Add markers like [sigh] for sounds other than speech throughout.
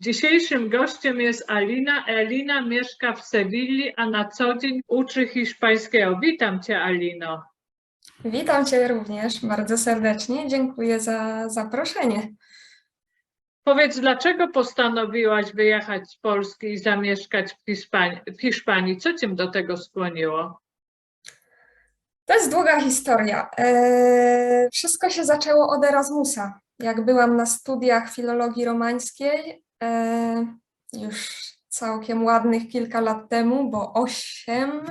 Dzisiejszym gościem jest Alina. Alina mieszka w Sewilli, a na co dzień uczy hiszpańskiego. Witam Cię, Alino. Witam Cię również bardzo serdecznie. Dziękuję za zaproszenie. Powiedz, dlaczego postanowiłaś wyjechać z Polski i zamieszkać w Hiszpanii? W Hiszpanii? Co Cię do tego skłoniło? To jest długa historia. Eee, Wszystko się zaczęło od Erasmusa. Jak byłam na studiach filologii romańskiej, już całkiem ładnych kilka lat temu, bo osiem,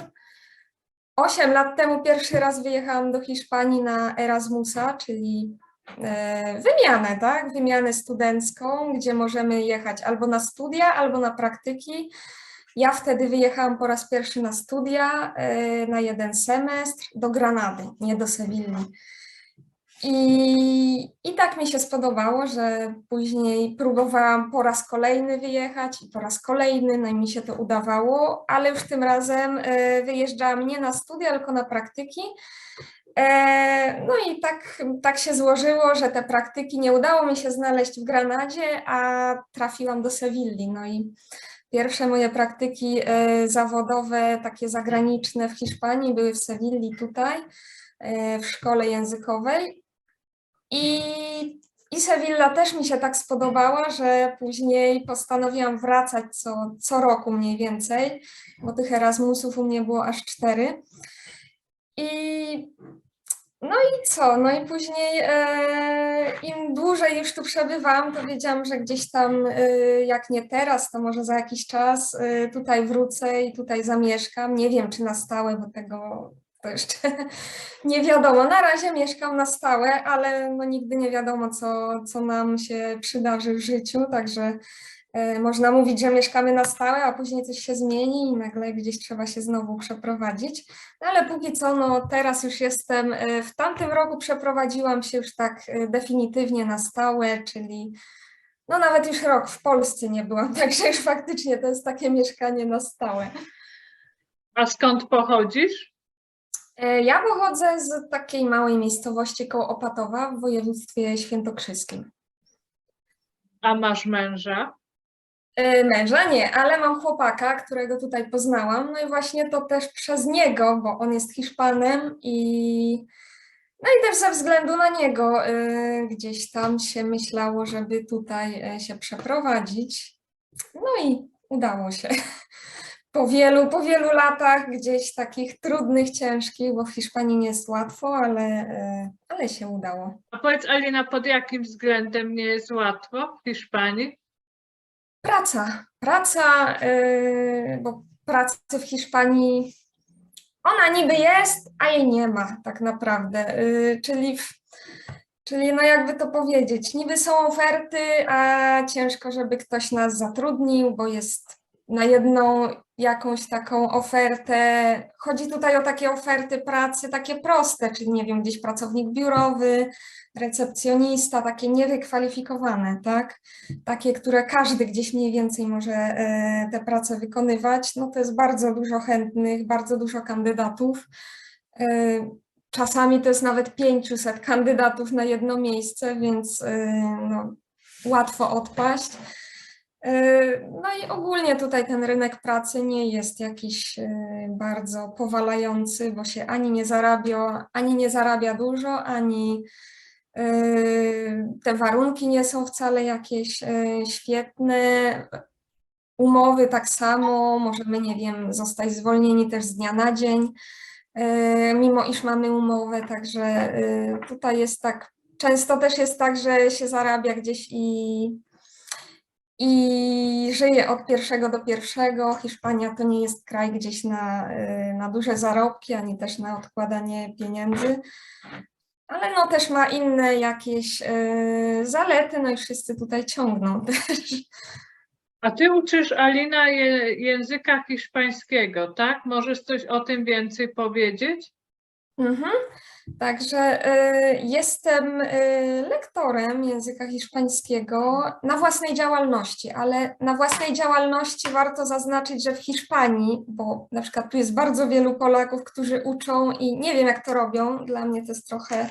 osiem lat temu pierwszy raz wyjechałam do Hiszpanii na Erasmusa, czyli e, wymianę, tak? Wymianę studencką, gdzie możemy jechać albo na studia, albo na praktyki. Ja wtedy wyjechałam po raz pierwszy na studia e, na jeden semestr do Granady, nie do Sewilli. I, I tak mi się spodobało, że później próbowałam po raz kolejny wyjechać i po raz kolejny, no i mi się to udawało, ale już tym razem e, wyjeżdżałam nie na studia, tylko na praktyki. E, No i tak, tak się złożyło, że te praktyki nie udało mi się znaleźć w Granadzie, a trafiłam do Sewilli. No i pierwsze moje praktyki e, zawodowe, takie zagraniczne w Hiszpanii były w Sewilli tutaj, w szkole językowej. I, I Sewilla też mi się tak spodobała, że później postanowiłam wracać co, co roku mniej więcej, bo tych Erasmusów u mnie było aż cztery. I no i co? No i później e, im dłużej już tu przebywałam, to wiedziałam, że gdzieś tam, e, jak nie teraz, to może za jakiś czas e, tutaj wrócę i tutaj zamieszkam. Nie wiem, czy na stałe, bo tego to jeszcze [laughs] nie wiadomo. Na razie mieszkam na stałe, ale no nigdy nie wiadomo, co, co nam się przydarzy w życiu, także e, można mówić, że mieszkamy na stałe, a później coś się zmieni i nagle gdzieś trzeba się znowu przeprowadzić. No ale póki co, no teraz już jestem, e, w tamtym roku przeprowadziłam się już tak e, definitywnie na stałe, czyli no nawet już rok w Polsce nie byłam, [laughs] także już faktycznie to jest takie mieszkanie na stałe. A skąd pochodzisz? E, Ja pochodzę z takiej małej miejscowości koło Opatowa w województwie świętokrzyskim. A masz męża? E, Męża nie, ale mam chłopaka, którego tutaj poznałam. No i właśnie to też przez niego, bo on jest Hiszpanem i no i też ze względu na niego e, gdzieś tam się myślało, żeby tutaj e, się przeprowadzić. No i udało się. [laughs] Po wielu, po wielu latach gdzieś takich trudnych, ciężkich, bo w Hiszpanii nie jest łatwo, ale, e, ale się udało. A powiedz, Alina, pod jakim względem nie jest łatwo w Hiszpanii? Praca, praca, yy, bo pracy w Hiszpanii, ona niby jest, a jej nie ma tak naprawdę. Yy, czyli, w, czyli no jakby to powiedzieć, niby są oferty, a ciężko, żeby ktoś nas zatrudnił, bo jest na jedną jakąś taką ofertę. Chodzi tutaj o takie oferty pracy, takie proste, czyli nie wiem, gdzieś pracownik biurowy, recepcjonista, takie niewykwalifikowane, tak? takie, które każdy gdzieś mniej więcej może e, te prace wykonywać, no to jest bardzo dużo chętnych, bardzo dużo kandydatów. E, Czasami to jest nawet 500 kandydatów na jedno miejsce, więc e, no, łatwo odpaść. E, No i ogólnie tutaj ten rynek pracy nie jest jakiś e, bardzo powalający, bo się ani nie zarabia, ani nie zarabia dużo, ani Yy, Te warunki nie są wcale jakieś świetne. Umowy tak samo, możemy, nie wiem, zostać zwolnieni też z dnia na dzień, mimo iż mamy umowę, także tutaj jest tak, często też jest tak, że się zarabia gdzieś i, i żyje od pierwszego do pierwszego. Hiszpania to nie jest kraj gdzieś na, yy, na duże zarobki, ani też na odkładanie pieniędzy. Ale no też ma inne jakieś e, zalety, no i wszyscy tutaj ciągną [laughs] też. A ty uczysz, Alina, języka hiszpańskiego, tak? Możesz coś o tym więcej powiedzieć? Mhm. Także e, jestem e, lektorem języka hiszpańskiego na własnej działalności, ale na własnej działalności warto zaznaczyć, że w Hiszpanii, bo na przykład tu jest bardzo wielu Polaków, którzy uczą i nie wiem jak to robią, dla mnie to jest trochę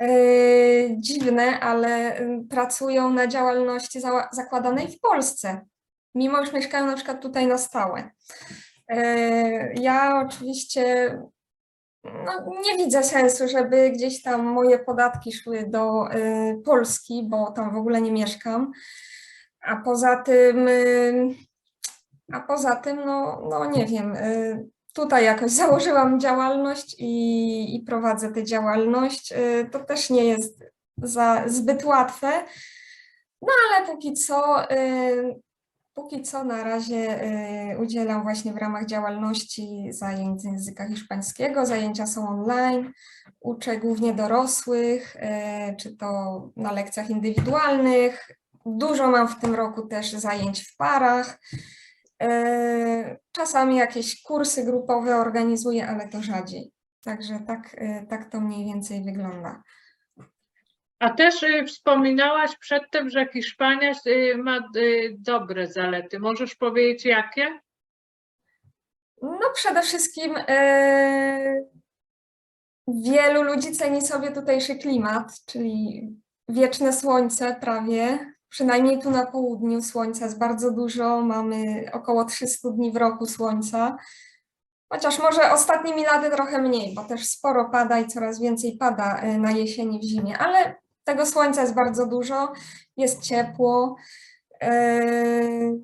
Yy, dziwne, ale ym, pracują na działalności zakładanej w Polsce, mimo że mieszkają na przykład tutaj na stałe. Ja oczywiście no, nie widzę sensu, żeby gdzieś tam moje podatki szły do y, Polski, bo tam w ogóle nie mieszkam. A poza tym, y, a poza tym, no, no nie wiem, y, tutaj jakoś [laughs] założyłam działalność i, i prowadzę tę działalność. To też nie jest za, zbyt łatwe, no ale póki co, póki co na razie y, udzielam właśnie w ramach działalności zajęć z języka hiszpańskiego. Zajęcia są online, uczę głównie dorosłych, y, czy to na lekcjach indywidualnych. Dużo mam w tym roku też zajęć w parach. Y, Czasami jakieś kursy grupowe organizuję, ale to rzadziej. Także tak, tak to mniej więcej wygląda. A też y, wspominałaś przedtem, że Hiszpania y, ma y, dobre zalety. Możesz powiedzieć jakie? No przede wszystkim e, wielu ludzi ceni sobie tutejszy klimat, czyli wieczne słońce prawie. Przynajmniej tu na południu słońca jest bardzo dużo, mamy około 300 dni w roku słońca. Chociaż może ostatnimi laty trochę mniej, bo też sporo pada i coraz więcej pada na jesieni, w zimie, ale tego słońca jest bardzo dużo, jest ciepło. E,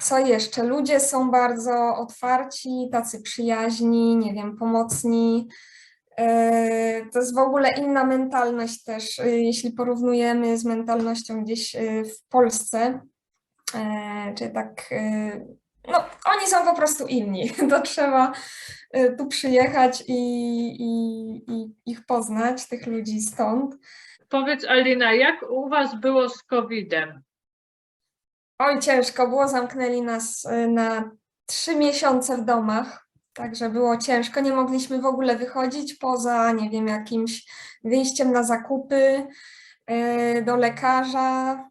co jeszcze? Ludzie są bardzo otwarci, tacy przyjaźni, nie wiem, pomocni. E, To jest w ogóle inna mentalność też, e, jeśli porównujemy z mentalnością gdzieś w Polsce. Czy tak, no oni są po prostu inni. [laughs] To trzeba tu przyjechać i, i, i ich poznać, tych ludzi stąd. Powiedz Alina, jak u Was było z COVID-em? Oj, ciężko było, zamknęli nas y, na trzy miesiące w domach, także było ciężko. Nie mogliśmy w ogóle wychodzić poza, nie wiem, jakimś wyjściem na zakupy, y, do lekarza.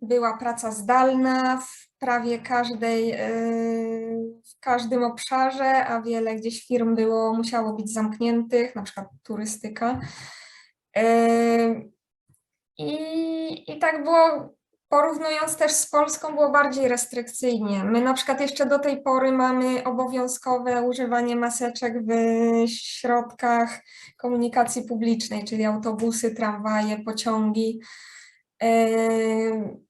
Była praca zdalna w prawie każdej, y, w każdym obszarze, a wiele gdzieś firm było, musiało być zamkniętych, na przykład turystyka. Y, I, I tak było Porównując też z Polską, było bardziej restrykcyjnie. My na przykład jeszcze do tej pory mamy obowiązkowe używanie maseczek w środkach komunikacji publicznej, czyli autobusy, tramwaje, pociągi, em,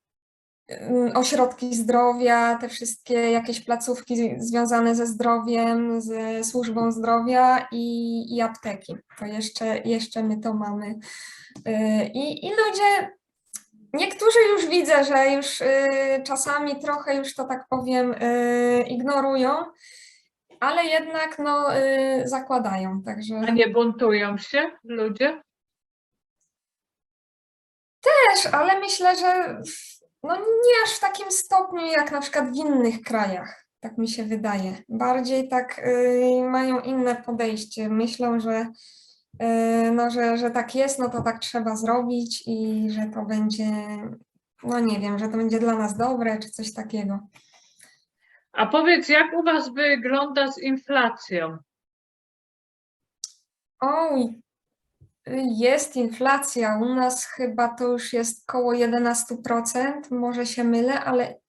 ośrodki zdrowia, te wszystkie jakieś placówki związane ze zdrowiem, ze służbą zdrowia i, i apteki. To jeszcze, jeszcze my to mamy. Y, I, I ludzie Niektórzy już widzę, że już y, czasami trochę już to tak powiem y, ignorują, ale jednak no, y, zakładają. Także A nie buntują się ludzie? też, ale myślę, że no, nie aż w takim stopniu jak na przykład w innych krajach. Tak mi się wydaje. Bardziej tak y, mają inne podejście. Myślą, że, y, no, że, że tak jest, no to tak trzeba zrobić i że to będzie, no nie wiem, że to będzie dla nas dobre, czy coś takiego. A powiedz, jak u Was wygląda z inflacją? Oj, jest inflacja. U nas chyba to już jest koło 11%, może się mylę, ale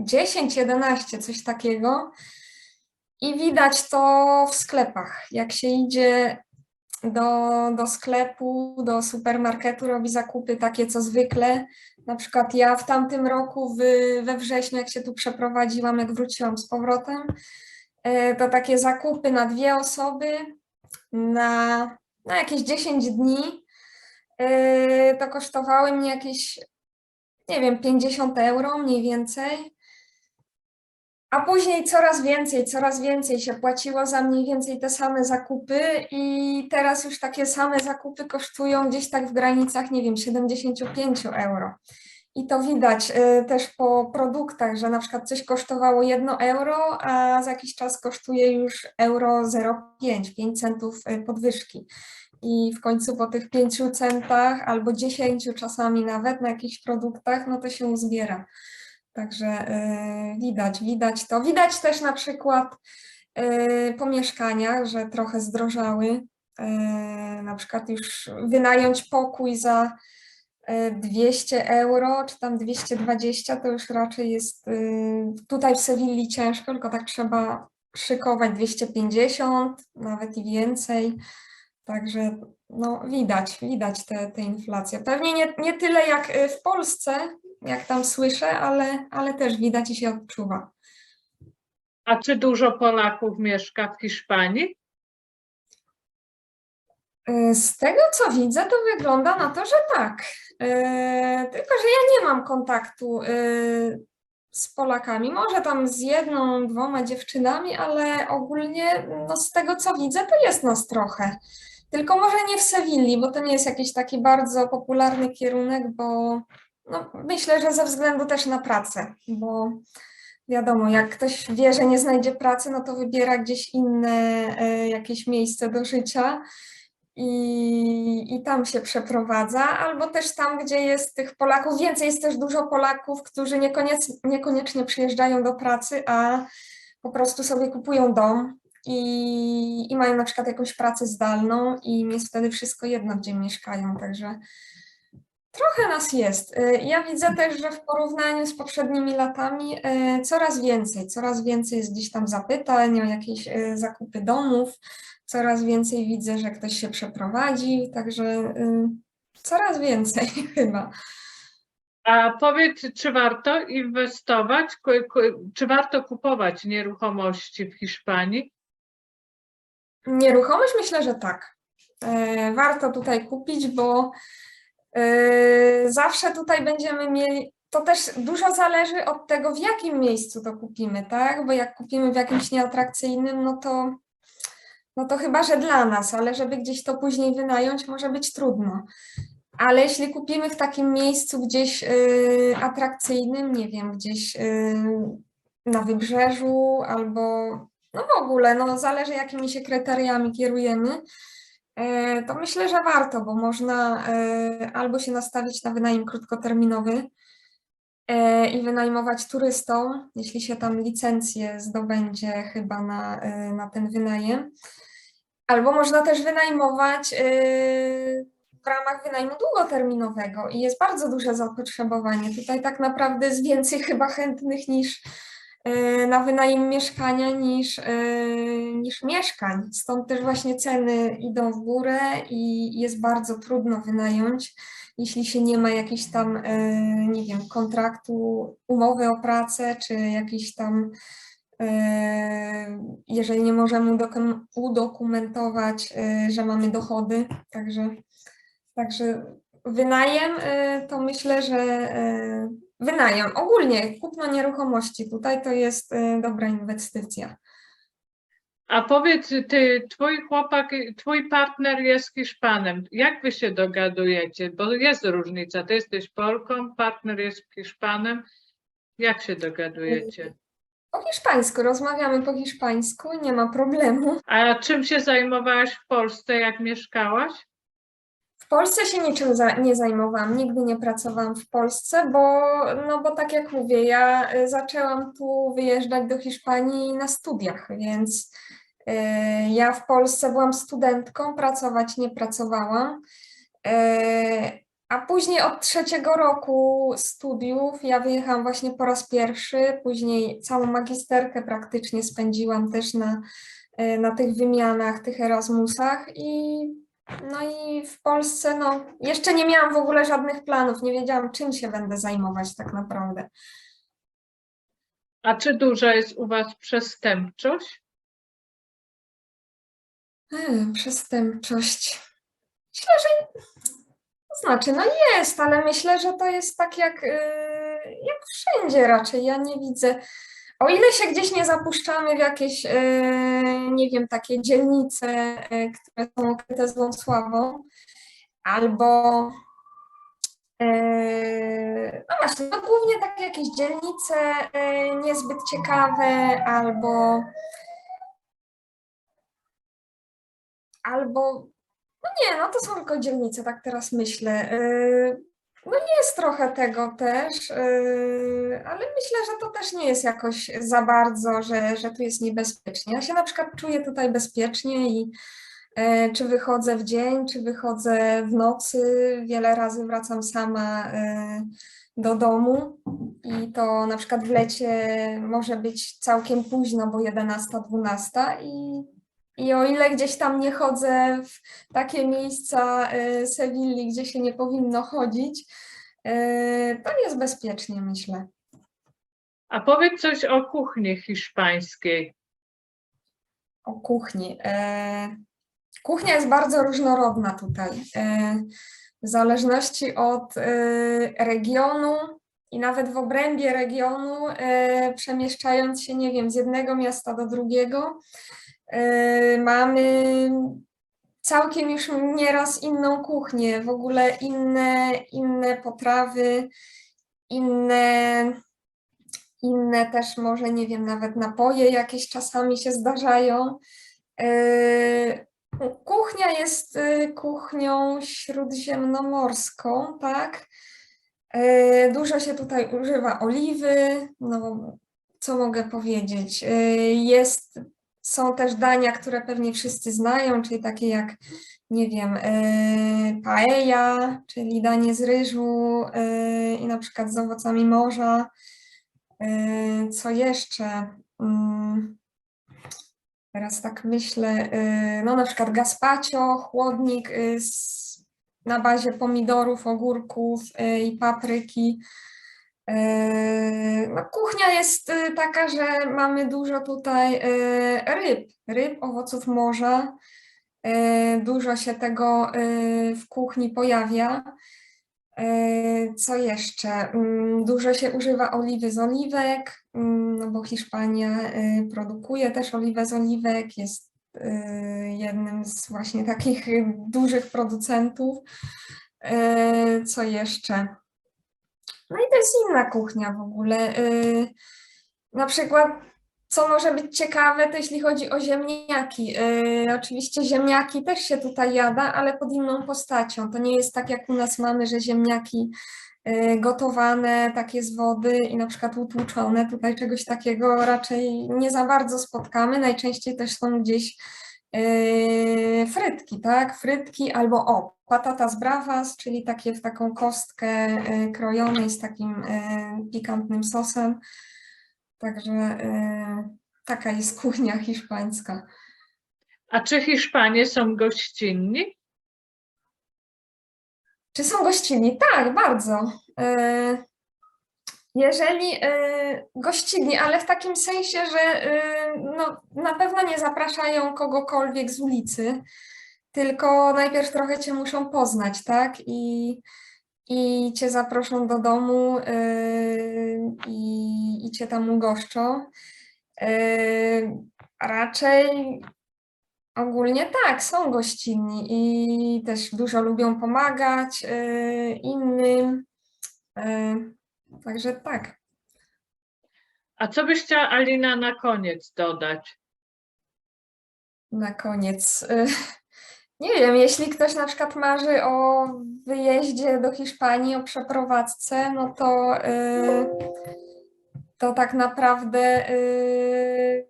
10-11, coś takiego. I widać to w sklepach. Jak się idzie do, do sklepu, do supermarketu, robi zakupy takie co zwykle. Na przykład ja w tamtym roku, w, we wrześniu, jak się tu przeprowadziłam, jak wróciłam z powrotem, e, to takie zakupy na dwie osoby, na, na jakieś 10 dni, e, to kosztowały mnie jakieś, nie wiem, 50 euro mniej więcej. A później coraz więcej, coraz więcej się płaciło za mniej więcej te same zakupy i teraz już takie same zakupy kosztują gdzieś tak w granicach, nie wiem, 75 euro. I to widać y, też po produktach, że na przykład coś kosztowało 1 euro, a za jakiś czas kosztuje już euro 0,5, 5 centów y, podwyżki. I w końcu po tych 5 centach albo 10 czasami nawet na jakichś produktach, no to się uzbiera. Także y, widać, widać to. Widać też na przykład po mieszkaniach, że trochę zdrożały. Na przykład już wynająć pokój za 200 euro, czy tam 220, to już raczej jest y, tutaj w Sewilli ciężko, tylko tak trzeba szykować 250, nawet i więcej. Także no, widać, widać tę te, inflację. Pewnie nie, nie tyle jak y, w Polsce, jak tam słyszę, ale, ale też widać i się odczuwa. A czy dużo Polaków mieszka w Hiszpanii? Y, Z tego co widzę, to wygląda na to, że tak. Y, Tylko, że ja nie mam kontaktu y, z Polakami. Może tam z jedną, dwoma dziewczynami, ale ogólnie no, z tego co widzę, to jest nas trochę. Tylko może nie w Sewilli, bo to nie jest jakiś taki bardzo popularny kierunek, bo no, myślę, że ze względu też na pracę, bo wiadomo, jak ktoś wie, że nie znajdzie pracy, no to wybiera gdzieś inne y, jakieś miejsce do życia i, i tam się przeprowadza, albo też tam, gdzie jest tych Polaków więcej, jest też dużo Polaków, którzy niekoniecznie, niekoniecznie przyjeżdżają do pracy, a po prostu sobie kupują dom i, i mają na przykład jakąś pracę zdalną i im jest wtedy wszystko jedno, gdzie mieszkają, także trochę nas jest. Y, Ja widzę też, że w porównaniu z poprzednimi latami y, coraz więcej, coraz więcej jest gdzieś tam zapytań o jakieś y, zakupy domów, coraz więcej widzę, że ktoś się przeprowadzi, także coraz więcej [laughs] chyba. A powiedz, czy warto inwestować, czy warto kupować nieruchomości w Hiszpanii? Nieruchomość myślę, że tak. E, Warto tutaj kupić, bo e, zawsze tutaj będziemy mieli. To też dużo zależy od tego, w jakim miejscu to kupimy, tak? Bo jak kupimy w jakimś nieatrakcyjnym, no to, no to chyba, że dla nas, ale żeby gdzieś to później wynająć, może być trudno. Ale jeśli kupimy w takim miejscu gdzieś y, atrakcyjnym, nie wiem, gdzieś y, na wybrzeżu albo no w ogóle, no zależy jakimi się kryteriami kierujemy, to myślę, że warto, bo można e, albo się nastawić na wynajem krótkoterminowy e, i wynajmować turystom, jeśli się tam licencję zdobędzie chyba na, e, na ten wynajem, albo można też wynajmować e, w ramach wynajmu długoterminowego i jest bardzo duże zapotrzebowanie. Tutaj tak naprawdę jest więcej chyba chętnych niż e, na wynajem mieszkania niż, e, niż mieszkań. Stąd też właśnie ceny idą w górę i jest bardzo trudno wynająć, jeśli się nie ma jakiejś tam, e, nie wiem, kontraktu, umowy o pracę, czy jakiś tam, e, jeżeli nie możemy udokum- udokumentować, e, że mamy dochody. Także, także wynajem e, to myślę, że Wynajem, ogólnie kupno nieruchomości tutaj to jest y, dobra inwestycja. A powiedz, ty, twój chłopak, twój partner jest Hiszpanem. Jak wy się dogadujecie? Bo jest różnica. Ty jesteś Polką, partner jest Hiszpanem. Jak się dogadujecie? Po hiszpańsku, rozmawiamy po hiszpańsku, nie ma problemu. A czym się zajmowałaś w Polsce, jak mieszkałaś? Polsce się niczym za, nie zajmowałam, nigdy nie pracowałam w Polsce, bo, no bo tak jak mówię, ja y, zaczęłam tu wyjeżdżać do Hiszpanii na studiach, więc y, ja w Polsce byłam studentką, pracować nie pracowałam. Y, a później od trzeciego roku studiów ja wyjechałam właśnie po raz pierwszy, później całą magisterkę praktycznie spędziłam też na, y, na tych wymianach, tych Erasmusach i no i w Polsce, no, jeszcze nie miałam w ogóle żadnych planów, nie wiedziałam, czym się będę zajmować tak naprawdę. A czy duża jest u was przestępczość? Hmm, przestępczość. Myślę, że to znaczy, no jest, ale myślę, że to jest tak jak, yy, jak wszędzie raczej. Ja nie widzę. O ile się gdzieś nie zapuszczamy w jakieś, yy, nie wiem, takie dzielnice, yy, które są okryte złą sławą, albo yy, no właśnie, no głównie takie jakieś dzielnice niezbyt ciekawe, albo albo no nie, no to są tylko dzielnice, tak teraz myślę. Yy, No jest trochę tego też, yy, ale myślę, że to też nie jest jakoś za bardzo, że, że tu jest niebezpiecznie. Ja się na przykład czuję tutaj bezpiecznie i e, czy wychodzę w dzień, czy wychodzę w nocy. Wiele razy wracam sama e, do domu i to na przykład w lecie może być całkiem późno, bo 11-12 i, i o ile gdzieś tam nie chodzę w takie miejsca e, Sewilli, gdzie się nie powinno chodzić, e, to jest bezpiecznie, myślę. A powiedz coś o kuchni hiszpańskiej. O kuchni. E, Kuchnia jest bardzo różnorodna tutaj. W zależności od regionu i nawet w obrębie regionu, przemieszczając się, nie wiem, z jednego miasta do drugiego, mamy całkiem już nieraz inną kuchnię, w ogóle inne, inne potrawy, inne inne też może, nie wiem, nawet napoje jakieś czasami się zdarzają. Yy, Kuchnia jest y, kuchnią śródziemnomorską, tak? Yy, Dużo się tutaj używa oliwy, no co mogę powiedzieć? Yy, Jest, są też dania, które pewnie wszyscy znają, czyli takie jak, nie wiem, yy, paella, czyli danie z ryżu yy, i na przykład z owocami morza. Yy, Co jeszcze? Mm, Teraz tak myślę, no na przykład gazpacio, chłodnik z, na bazie pomidorów, ogórków i papryki. Yy, No, kuchnia jest yy, taka, że mamy dużo tutaj yy, ryb, ryb, owoców morza. Yy, Dużo się tego w kuchni pojawia. Co jeszcze? Mm, Dużo się używa oliwy z oliwek, mm, no bo Hiszpania produkuje też oliwę z oliwek, jest jednym z właśnie takich [laughs] dużych producentów. Co jeszcze? No i to jest inna kuchnia w ogóle. E, Na przykład, co może być ciekawe, to jeśli chodzi o ziemniaki. E, Oczywiście ziemniaki też się tutaj jada, ale pod inną postacią. To nie jest tak, jak u nas mamy, że ziemniaki e, gotowane, takie z wody i na przykład utłuczone. Tutaj czegoś takiego raczej nie za bardzo spotkamy. Najczęściej też są gdzieś frytki, tak? Frytki albo o, patatas bravas, czyli takie w taką kostkę e, krojonej z takim e, pikantnym sosem. Także taka jest kuchnia hiszpańska. A czy Hiszpanie są gościnni? Czy są gościnni? Tak, bardzo. Jeżeli e, gościnni, ale w takim sensie, że e, no, na pewno nie zapraszają kogokolwiek z ulicy, tylko najpierw trochę cię muszą poznać, tak? I, i cię zaproszą do domu e, i, i cię tam ugoszczą. Raczej Ogólnie tak, są gościnni i też dużo lubią pomagać y, innym. Także tak. A co byś chciała, Alina, na koniec dodać? Na koniec. [laughs] Nie wiem, jeśli ktoś na przykład marzy o wyjeździe do Hiszpanii, o przeprowadzce, no to, y, to tak naprawdę y,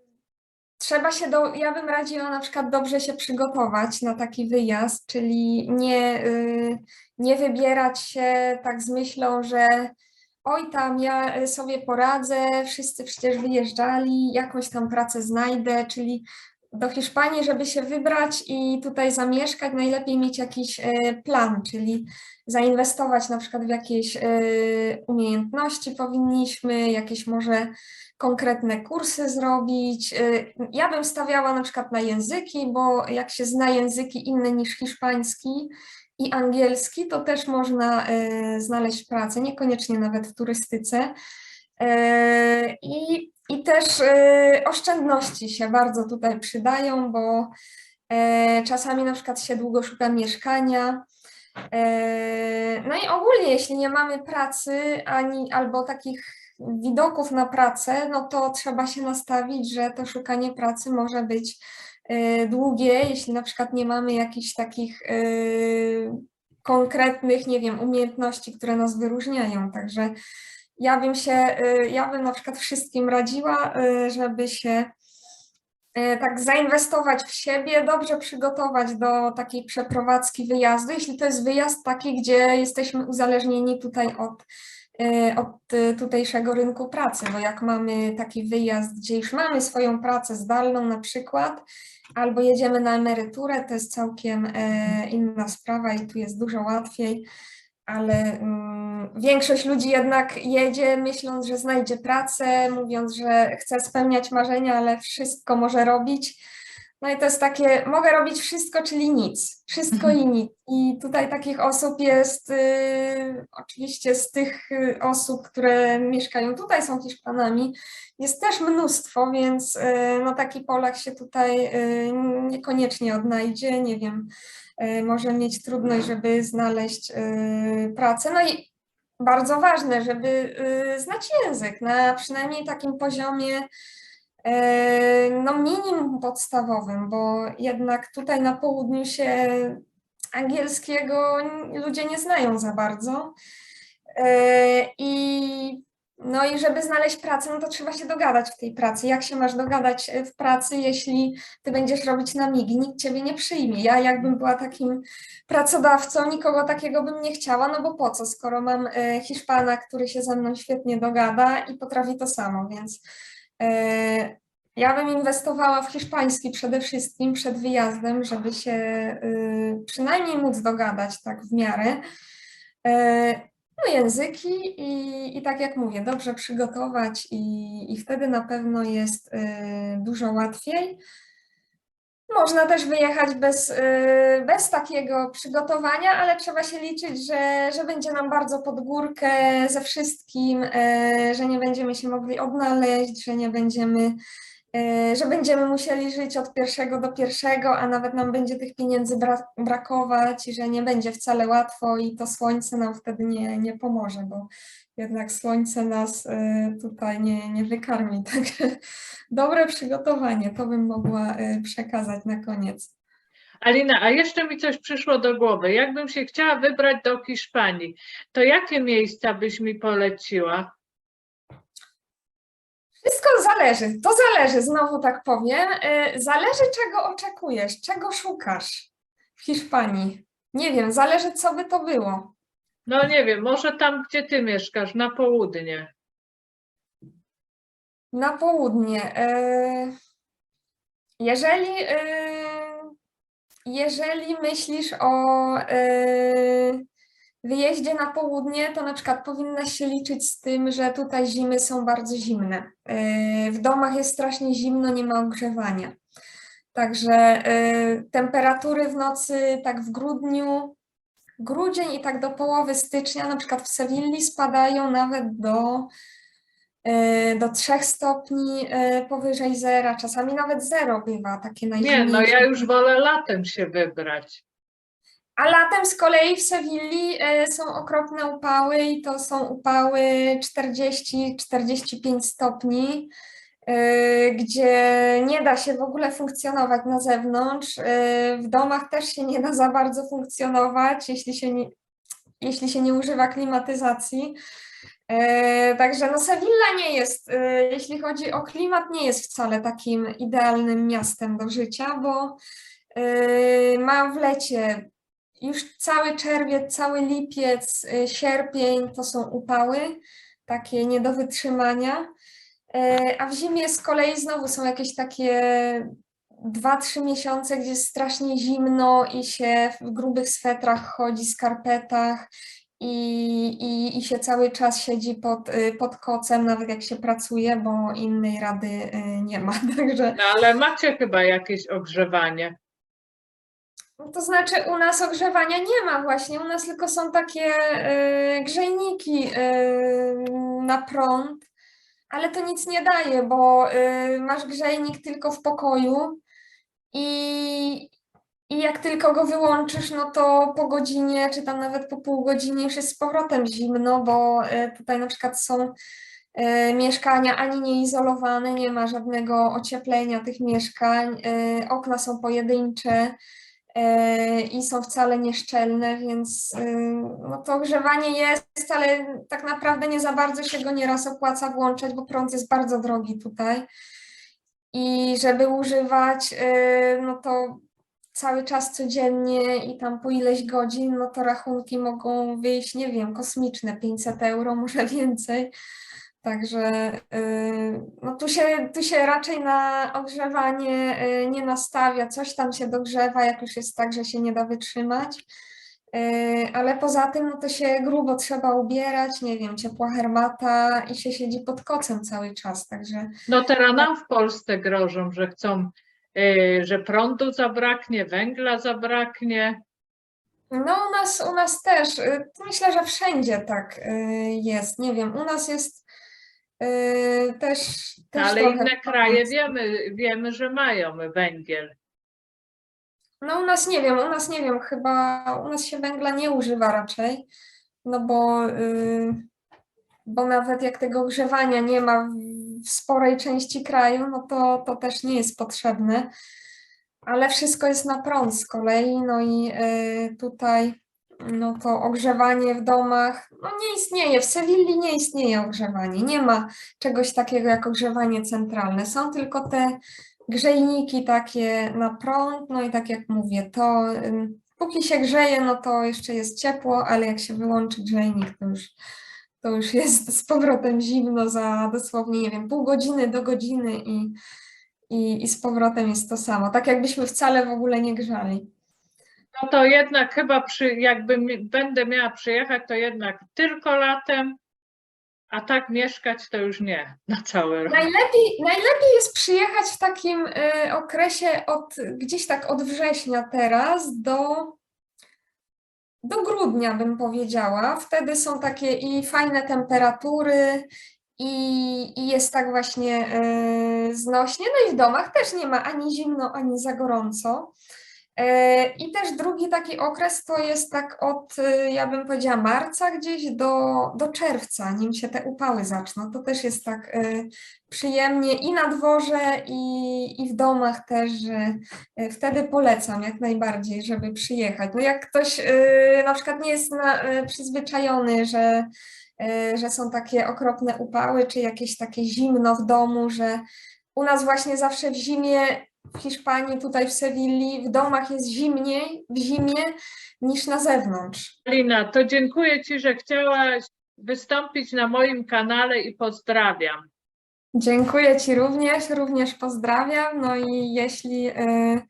trzeba się do, ja bym radziła na przykład dobrze się przygotować na taki wyjazd, czyli nie, y, nie wybierać się tak z myślą, że oj tam ja y, sobie poradzę, wszyscy przecież wyjeżdżali, jakąś tam pracę znajdę, czyli do Hiszpanii, żeby się wybrać i tutaj zamieszkać, najlepiej mieć jakiś e, plan, czyli zainwestować na przykład w jakieś e, umiejętności powinniśmy, jakieś może konkretne kursy zrobić. E, Ja bym stawiała na przykład na języki, bo jak się zna języki inne niż hiszpański i angielski, to też można znaleźć pracę, niekoniecznie nawet w turystyce. E, I, I też e, oszczędności się bardzo tutaj przydają, bo e, czasami na przykład się długo szuka mieszkania. No i ogólnie, jeśli nie mamy pracy ani albo takich widoków na pracę, no to trzeba się nastawić, że to szukanie pracy może być długie, jeśli na przykład nie mamy jakichś takich konkretnych, nie wiem, umiejętności, które nas wyróżniają. Także ja bym się, y, ja bym na przykład wszystkim radziła, y, żeby się e, tak zainwestować w siebie, dobrze przygotować do takiej przeprowadzki wyjazdu, jeśli to jest wyjazd taki, gdzie jesteśmy uzależnieni tutaj od, od tutejszego rynku pracy, bo jak mamy taki wyjazd, gdzie już mamy swoją pracę zdalną na przykład, albo jedziemy na emeryturę, to jest całkiem e, inna sprawa i tu jest dużo łatwiej, ale mm, większość ludzi jednak jedzie myśląc, że znajdzie pracę, mówiąc, że chce spełniać marzenia, ale wszystko może robić. No i to jest takie, mogę robić wszystko, czyli nic. Wszystko i nic. I tutaj takich osób jest, y, oczywiście z tych y, osób, które mieszkają tutaj, są Hiszpanami, jest też mnóstwo, więc y, no taki Polak się tutaj y, niekoniecznie odnajdzie, nie wiem, y, może mieć trudność, żeby znaleźć y, pracę. No i bardzo ważne, żeby y, znać język na przynajmniej takim poziomie e, no minimum podstawowym, bo jednak tutaj na południu się angielskiego ludzie nie znają za bardzo. E, I no i żeby znaleźć pracę, no to trzeba się dogadać w tej pracy. Jak się masz dogadać e, w pracy, jeśli ty będziesz robić na migi? Nikt ciebie nie przyjmie. Ja jakbym była takim pracodawcą, nikogo takiego bym nie chciała, no bo po co, skoro mam e, Hiszpana, który się ze mną świetnie dogada i potrafi to samo, więc e, ja bym inwestowała w hiszpański przede wszystkim przed wyjazdem, żeby się przynajmniej móc dogadać tak w miarę. No języki i, i tak jak mówię, dobrze przygotować i, i wtedy na pewno jest y, dużo łatwiej. Można też wyjechać bez, y, bez takiego przygotowania, ale trzeba się liczyć, że, że będzie nam bardzo pod górkę ze wszystkim, y, że nie będziemy się mogli odnaleźć, że nie będziemy że będziemy musieli żyć od pierwszego do pierwszego, a nawet nam będzie tych pieniędzy bra brakować i że nie będzie wcale łatwo i to słońce nam wtedy nie, nie pomoże, bo jednak słońce nas e, tutaj nie, nie wykarmi. [laughs] Także dobre przygotowanie, to bym mogła e, przekazać na koniec. Alina, a jeszcze mi coś przyszło do głowy. Jakbym się chciała wybrać do Hiszpanii, to jakie miejsca byś mi poleciła? Wszystko zależy, to zależy, znowu tak powiem. E, Zależy, czego oczekujesz, czego szukasz w Hiszpanii. Nie wiem, zależy, co by to było. No nie wiem, może tam, gdzie ty mieszkasz, na południe. Na południe. e, Jeżeli, e, jeżeli myślisz o wyjeździe na południe, to na przykład powinnaś się liczyć z tym, że tutaj zimy są bardzo zimne. E, W domach jest strasznie zimno, nie ma ogrzewania. Także e, temperatury w nocy tak w grudniu, grudzień i tak do połowy stycznia, na przykład w Sewilli spadają nawet do e, do 3 stopni powyżej zera, czasami nawet zero bywa, takie Nie, najzimniejsze. no ja już wolę latem się wybrać. A latem z kolei w Sewilli e, są okropne upały i to są upały 40-45 stopni, e, gdzie nie da się w ogóle funkcjonować na zewnątrz. E, W domach też się nie da za bardzo funkcjonować, jeśli się nie, jeśli się nie używa klimatyzacji. Także no Sewilla nie jest, jeśli chodzi o klimat, nie jest wcale takim idealnym miastem do życia, bo ma w lecie już cały czerwiec, cały lipiec, y, sierpień to są upały, takie nie do wytrzymania. E, A w zimie z kolei znowu są jakieś takie 2-3 miesiące, gdzie jest strasznie zimno i się w grubych swetrach chodzi, skarpetach i, i, i się cały czas siedzi pod, y, pod kocem, nawet jak się pracuje, bo innej rady y, nie ma. [laughs] Także No ale macie chyba jakieś ogrzewanie. No To znaczy u nas ogrzewania nie ma właśnie, u nas tylko są takie y, grzejniki y, na prąd, ale to nic nie daje, bo y, masz grzejnik tylko w pokoju i, i jak tylko go wyłączysz, no to po godzinie, czy tam nawet po pół godzinie już jest z powrotem zimno, bo tutaj na przykład są mieszkania ani nieizolowane, nie ma żadnego ocieplenia tych mieszkań, okna są pojedyncze i są wcale nieszczelne, więc y, no to ogrzewanie jest, ale tak naprawdę nie za bardzo się go nieraz opłaca włączać, bo prąd jest bardzo drogi tutaj. i żeby używać, y, no to cały czas codziennie i tam po ileś godzin, no to rachunki mogą wyjść, nie wiem, kosmiczne, 500 euro, [laughs] może więcej. Także y, no tu, się, tu się raczej na ogrzewanie y, nie nastawia, coś tam się dogrzewa, jak już jest tak, że się nie da wytrzymać. Y, Ale poza tym no to się grubo trzeba ubierać, nie wiem, ciepła herbata i się siedzi pod kocem cały czas, także No teraz nam w Polsce grożą, że chcą, że prądu zabraknie, węgla zabraknie. No, u nas, u nas też. Myślę, że wszędzie tak jest. Nie wiem, u nas jest y, też. też Ale trochę inne kraje wiemy, wiemy, że mają węgiel. No, u nas nie wiem, u nas nie wiem, chyba u nas się węgla nie używa raczej. No bo, y, bo nawet jak tego ogrzewania nie ma w- sporej części kraju, no to, to też nie jest potrzebne. Ale wszystko jest na prąd z kolei, no i y, tutaj no to ogrzewanie w domach, no nie istnieje, w Sewilli nie istnieje ogrzewanie, nie ma czegoś takiego jak ogrzewanie centralne, są tylko te grzejniki takie na prąd, no i tak jak mówię, to póki się grzeje, no to jeszcze jest ciepło, ale jak się wyłączy grzejnik, to już, to już jest z powrotem zimno za dosłownie, nie wiem, pół godziny do godziny i, i, i z powrotem jest to samo, tak jakbyśmy wcale w ogóle nie grzali. No to jednak chyba przy, jakby będę miała przyjechać, to jednak tylko latem, a tak mieszkać to już nie na cały rok. Najlepiej, najlepiej jest przyjechać w takim y, okresie od gdzieś tak od września teraz do, do grudnia, bym powiedziała. Wtedy są takie i fajne temperatury, i, i jest tak właśnie y, znośnie. No i w domach też nie ma ani zimno, ani za gorąco. E, I też drugi taki okres to jest tak od, y, ja bym powiedziała, marca gdzieś do, do czerwca, nim się te upały zaczną. To też jest tak y, przyjemnie i na dworze, i, i w domach też, wtedy polecam jak najbardziej, żeby przyjechać. No jak ktoś na przykład nie jest na, przyzwyczajony, że, że są takie okropne upały, czy jakieś takie zimno w domu, że u nas właśnie zawsze w zimie w Hiszpanii, tutaj w Sewilli, w domach jest zimniej w zimie niż na zewnątrz. Lina, to dziękuję Ci, że chciałaś wystąpić na moim kanale i pozdrawiam. Dziękuję Ci również, również pozdrawiam. No i jeśli y,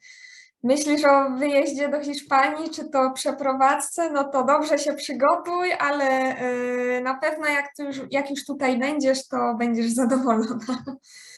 myślisz o wyjeździe do Hiszpanii, czy to przeprowadzce, no to dobrze się przygotuj, ale y, na pewno jak, już, jak już tutaj będziesz, to będziesz zadowolona. [laughs]